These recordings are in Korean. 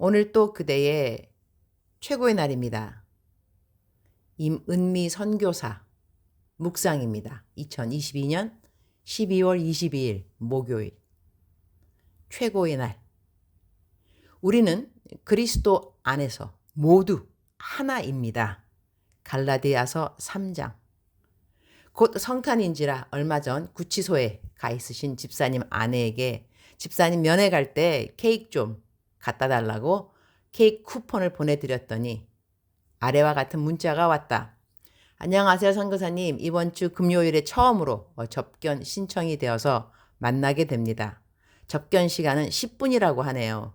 오늘 또 그대의 최고의 날입니다. 임은미 선교사 묵상입니다. 2022년 12월 22일 목요일 최고의 날 우리는 그리스도 안에서 모두 하나입니다. 갈라디아서 3장 곧 성탄인지라 얼마 전 구치소에 가 있으신 집사님 아내에게 집사님 면회 갈 때 케이크 좀 갖다 달라고 케이크 쿠폰을 보내드렸더니 아래와 같은 문자가 왔다. 안녕하세요, 선교사님. 이번 주 금요일에 처음으로 접견 신청이 되어서 만나게 됩니다. 접견 시간은 10분이라고 하네요.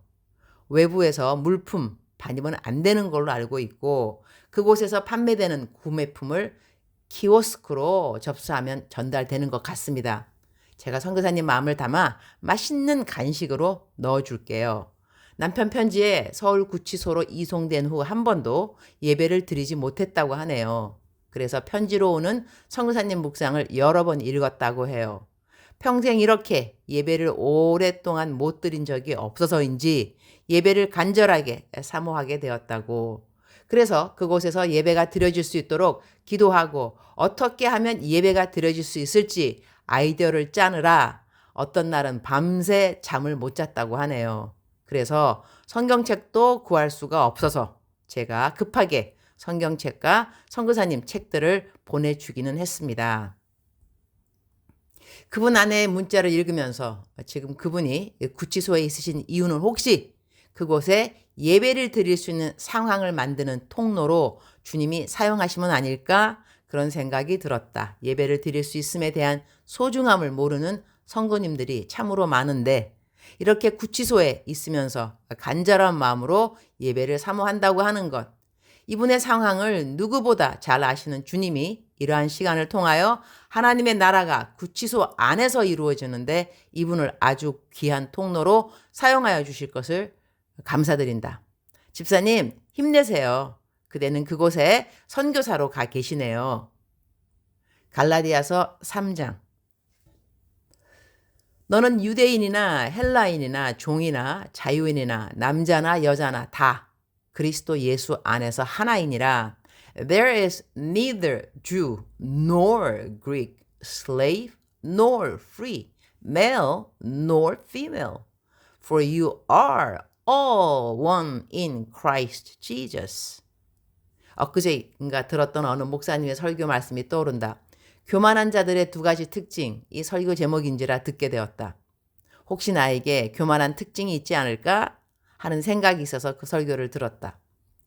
외부에서 물품 반입은 안 되는 걸로 알고 있고 그곳에서 판매되는 구매품을 키오스크로 접수하면 전달되는 것 같습니다. 제가 선교사님 마음을 담아 맛있는 간식으로 넣어줄게요. 남편 편지에 서울 구치소로 이송된 후 한 번도 예배를 드리지 못했다고 하네요. 그래서 편지로 오는 선교사님 묵상을 여러 번 읽었다고 해요. 평생 이렇게 예배를 오랫동안 못 드린 적이 없어서인지 예배를 간절하게 사모하게 되었다고. 그래서 그곳에서 예배가 드려질 수 있도록 기도하고 어떻게 하면 예배가 드려질 수 있을지 아이디어를 짜느라 어떤 날은 밤새 잠을 못 잤다고 하네요. 그래서 성경책도 구할 수가 없어서 제가 급하게 성경책과 선교사님 책들을 보내주기는 했습니다. 그분 안에 문자를 읽으면서 지금 그분이 구치소에 있으신 이유는 혹시 그곳에 예배를 드릴 수 있는 상황을 만드는 통로로 주님이 사용하시면 아닐까 그런 생각이 들었다. 예배를 드릴 수 있음에 대한 소중함을 모르는 성도님들이 참으로 많은데 이렇게 구치소에 있으면서 간절한 마음으로 예배를 사모한다고 하는 것. 이분의 상황을 누구보다 잘 아시는 주님이 이러한 시간을 통하여 하나님의 나라가 구치소 안에서 이루어지는데 이분을 아주 귀한 통로로 사용하여 주실 것을 감사드린다. 집사님, 힘내세요. 그대는 그곳에 선교사로 가 계시네요. 갈라디아서 3장. 너는 유대인이나 헬라인이나 종이나 자유인이나 남자나 여자나 다 그리스도 예수 안에서 하나이니라. There is neither Jew nor Greek, slave nor free, male nor female, for you are all one in Christ Jesus. 엊그제인가 들었던 어느 목사님의 설교 말씀이 떠오른다. 교만한 자들의 두 가지 특징, 이 설교 제목인지라 듣게 되었다. 혹시 나에게 교만한 특징이 있지 않을까 하는 생각이 있어서 그 설교를 들었다.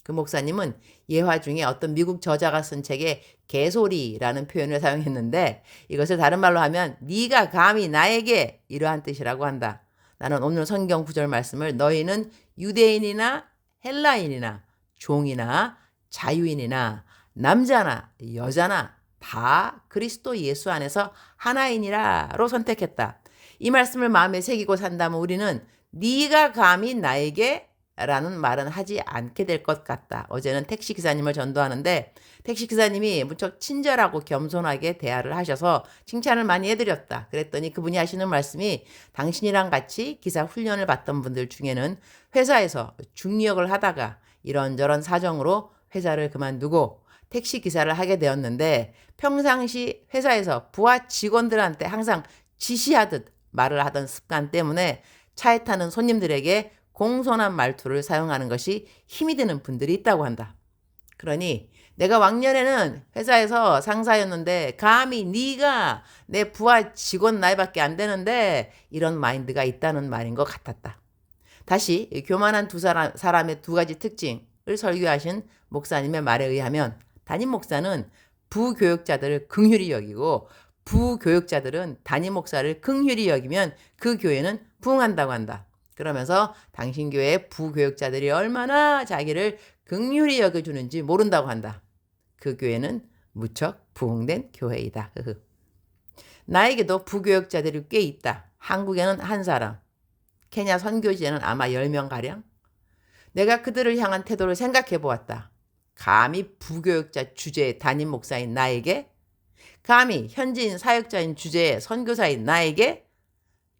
그 목사님은 예화 중에 어떤 미국 저자가 쓴 책에 개소리라는 표현을 사용했는데 이것을 다른 말로 하면 네가 감히 나에게 이러한 뜻이라고 한다. 나는 오늘 성경 구절 말씀을 너희는 유대인이나 헬라인이나 종이나 자유인이나 남자나 여자나 다 그리스도 예수 안에서 하나이니라로 선택했다. 이 말씀을 마음에 새기고 산다면 우리는 네가 감히 나에게 라는 말은 하지 않게 될 것 같다. 어제는 택시 기사님을 전도하는데 택시 기사님이 무척 친절하고 겸손하게 대화를 하셔서 칭찬을 많이 해드렸다. 그랬더니 그분이 하시는 말씀이 당신이랑 같이 기사 훈련을 받던 분들 중에는 회사에서 중력을 하다가 이런저런 사정으로 회사를 그만두고 택시 기사를 하게 되었는데 평상시 회사에서 부하 직원들한테 항상 지시하듯 말을 하던 습관 때문에 차에 타는 손님들에게 공손한 말투를 사용하는 것이 힘이 드는 분들이 있다고 한다. 그러니 내가 왕년에는 회사에서 상사였는데 감히 네가 내 부하 직원 나이밖에 안 되는데 이런 마인드가 있다는 말인 것 같았다. 다시 교만한 두 사람, 사람의 두 가지 특징을 설교하신 목사님의 말에 의하면 담임 목사는 부교육자들을 긍휼히 여기고 부교육자들은 담임 목사를 긍휼히 여기면 그 교회는 부흥한다고 한다. 그러면서 당신 교회 부교육자들이 얼마나 자기를 극률히 여겨주는지 모른다고 한다. 그 교회는 무척 부흥된 교회이다. 나에게도 부교육자들이 꽤 있다. 한국에는 한 사람, 케냐 선교지에는 아마 10명 가량. 내가 그들을 향한 태도를 생각해 보았다. 감히 부교육자 주제의 담임 목사인 나에게, 감히 현지인 사역자인 주제의 선교사인 나에게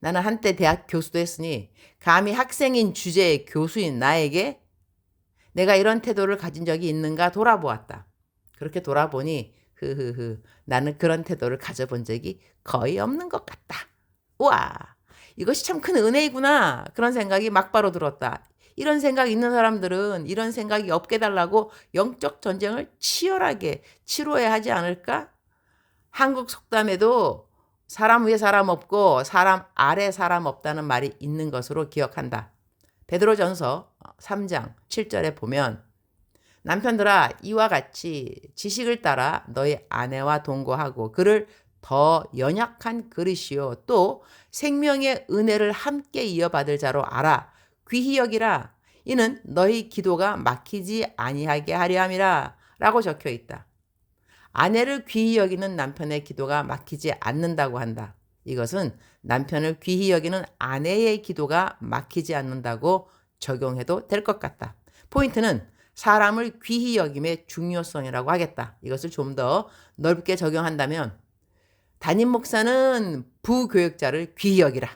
나는 한때 대학 교수도 했으니 감히 학생인 주제의 교수인 나에게 내가 이런 태도를 가진 적이 있는가 돌아보았다. 그렇게 돌아보니 흐흐흐 나는 그런 태도를 가져본 적이 거의 없는 것 같다. 우와 이것이 참 큰 은혜이구나 그런 생각이 막바로 들었다. 이런 생각 있는 사람들은 이런 생각이 없게 달라고 영적 전쟁을 치열하게 치료해야 하지 않을까? 한국 속담에도 사람 위에 사람 없고 사람 아래 사람 없다는 말이 있는 것으로 기억한다. 베드로전서 3장 7절에 보면 남편들아 이와 같이 지식을 따라 너희 아내와 동거하고 그를 더 연약한 그릇이요 또 생명의 은혜를 함께 이어받을 자로 알아 귀히 여기라 이는 너희 기도가 막히지 아니하게 하려 함이라 라고 적혀 있다. 아내를 귀히 여기는 남편의 기도가 막히지 않는다고 한다. 이것은 남편을 귀히 여기는 아내의 기도가 막히지 않는다고 적용해도 될 것 같다. 포인트는 사람을 귀히 여김의 중요성이라고 하겠다. 이것을 좀 더 넓게 적용한다면 담임 목사는 부교역자를 귀히 여기라.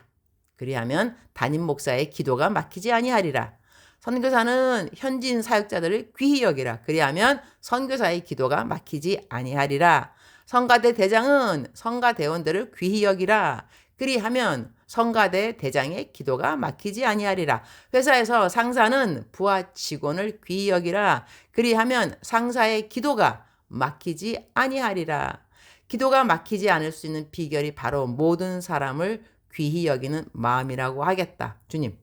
그리하면 담임 목사의 기도가 막히지 아니하리라. 선교사는 현진 사역자들을 귀히 여기라. 그리하면 선교사의 기도가 막히지 아니하리라. 성가대 대장은 성가 대원들을 귀히 여기라. 그리하면 성가대 대장의 기도가 막히지 아니하리라. 회사에서 상사는 부하 직원을 귀히 여기라. 그리하면 상사의 기도가 막히지 아니하리라. 기도가 막히지 않을 수 있는 비결이 바로 모든 사람을 귀히 여기는 마음이라고 하겠다. 주님,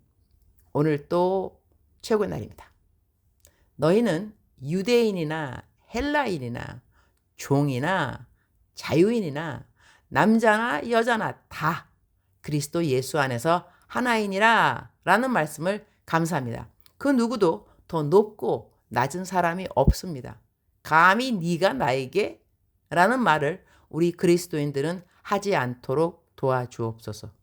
오늘 또 최고의 날입니다. 너희는 유대인이나 헬라인이나 종이나 자유인이나 남자나 여자나 다 그리스도 예수 안에서 하나이니라 라는 말씀을 감사합니다. 그 누구도 더 높고 낮은 사람이 없습니다. 감히 네가 나에게 라는 말을 우리 그리스도인들은 하지 않도록 도와주옵소서.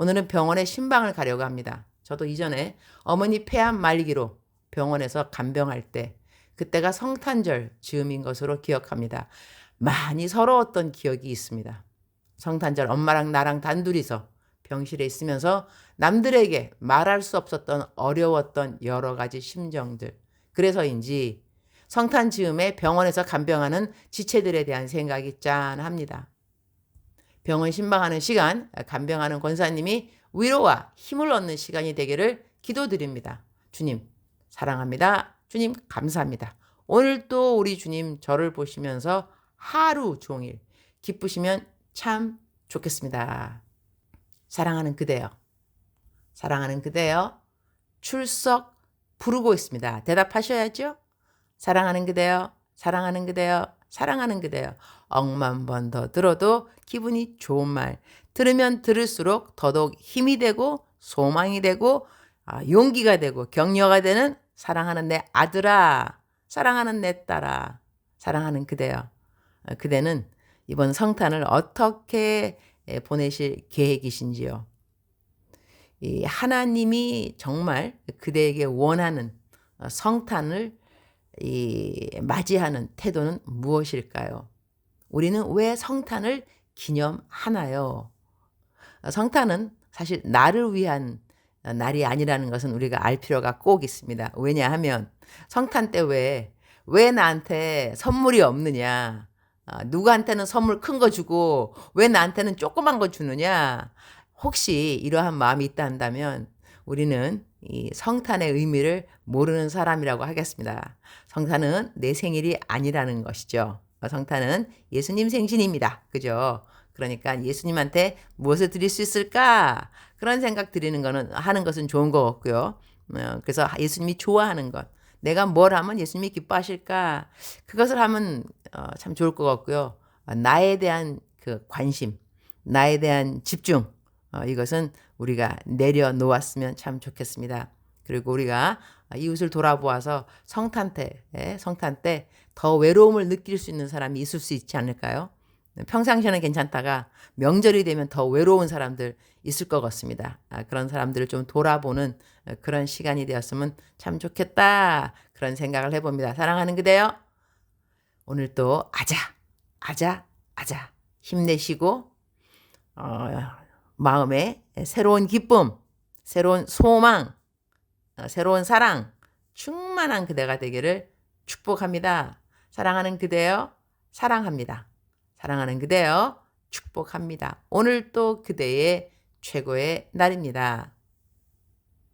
오늘은 병원에 신방을 가려고 합니다. 저도 이전에 어머니 폐암 말기로 병원에서 간병할 때 그때가 성탄절 즈음인 것으로 기억합니다. 많이 서러웠던 기억이 있습니다. 성탄절 엄마랑 나랑 단둘이서 병실에 있으면서 남들에게 말할 수 없었던 어려웠던 여러 가지 심정들. 그래서인지 성탄 즈음에 병원에서 간병하는 지체들에 대한 생각이 짠합니다. 병원 신방하는 시간, 간병하는 권사님이 위로와 힘을 얻는 시간이 되기를 기도드립니다. 주님, 사랑합니다. 주님, 감사합니다. 오늘 또 우리 주님 저를 보시면서 하루 종일 기쁘시면 참 좋겠습니다. 사랑하는 그대요. 사랑하는 그대요. 출석 부르고 있습니다. 대답하셔야죠. 사랑하는 그대요. 사랑하는 그대요. 사랑하는 그대요. 억만 번 더 들어도 기분이 좋은 말. 들으면 들을수록 더더욱 힘이 되고 소망이 되고 아, 용기가 되고 격려가 되는 사랑하는 내 아들아. 사랑하는 내 딸아. 사랑하는 그대요. 아, 그대는 이번 성탄을 어떻게 보내실 계획이신지요? 이 하나님이 정말 그대에게 원하는 성탄을 이 맞이하는 태도는 무엇일까요? 우리는 왜 성탄을 기념하나요? 성탄은 사실 나를 위한 날이 아니라는 것은 우리가 알 필요가 꼭 있습니다. 왜냐하면 성탄 때 왜, 왜 나한테 선물이 없느냐? 아, 누구한테는 선물 큰 거 주고 왜 나한테는 조그만 거 주느냐? 혹시 이러한 마음이 있다 한다면 우리는 이 성탄의 의미를 모르는 사람이라고 하겠습니다. 성탄은 내 생일이 아니라는 것이죠. 성탄은 예수님 생신입니다. 그죠? 그러니까 예수님한테 무엇을 드릴 수 있을까? 그런 생각 드리는 거는 하는 것은 좋은 것 같고요. 어, 그래서 예수님이 좋아하는 것. 내가 뭘 하면 예수님이 기뻐하실까? 그것을 하면 어, 참 좋을 것 같고요. 나에 대한 그 관심, 나에 대한 집중, 어, 이것은 우리가 내려놓았으면 참 좋겠습니다. 그리고 우리가 이웃을 돌아보아서 성탄 때, 예, 성탄 때 더 외로움을 느낄 수 있는 사람이 있을 수 있지 않을까요? 평상시에는 괜찮다가 명절이 되면 더 외로운 사람들 있을 것 같습니다. 아, 그런 사람들을 좀 돌아보는 그런 시간이 되었으면 참 좋겠다. 그런 생각을 해봅니다. 사랑하는 그대요. 오늘 또 아자, 아자, 아자. 힘내시고, 어, 마음에 새로운 기쁨, 새로운 소망, 어, 새로운 사랑, 충만한 그대가 되기를 축복합니다. 사랑하는 그대여, 사랑합니다. 사랑하는 그대여, 축복합니다. 오늘 또 그대의 최고의 날입니다.